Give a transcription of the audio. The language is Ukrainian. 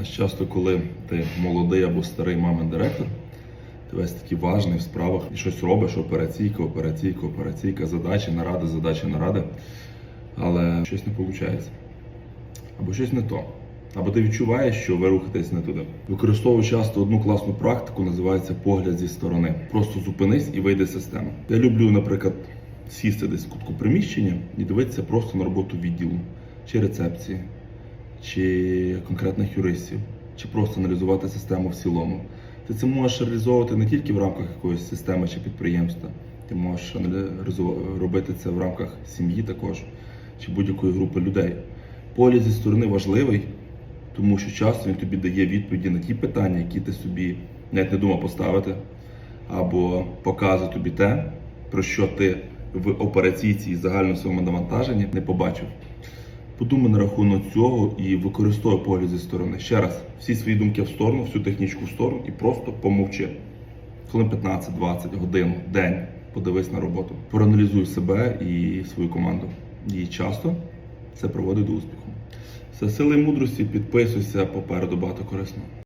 Знаєш, часто, коли ти молодий або старий мамин директор, ти весь такий важний в справах і щось робиш, операційка, операційка, операційка, задачі, наради, задачі, наради, але щось не виходить. Або щось не то. Або ти відчуваєш, що ви рухаєтесь не туди. Використовую часто одну класну практику, називається погляд зі сторони. Просто зупинись і вийди з системи. Я люблю, наприклад, сісти десь в кутку приміщення і дивитися просто на роботу відділу чи рецепції, чи конкретних юристів, чи просто аналізувати систему в цілому. Ти це можеш реалізовувати не тільки в рамках якоїсь системи чи підприємства. Ти можеш робити це в рамках сім'ї також, чи будь-якої групи людей. Погляд зі сторони важливий, тому що часто він тобі дає відповіді на ті питання, які ти собі навіть не думав поставити, або показує тобі те, про що ти в операційці і загальному своєму навантаженні не побачив. Подумай на рахунок цього і використовуй погляд зі сторони. Ще раз, всі свої думки в сторону, всю технічку в сторону і просто помовчи. Хвилин 15-20 годин, день подивись на роботу. Проаналізуй себе і свою команду. І часто це проводить до успіху. Все сили і мудрості, підписуйся попереду багато корисного.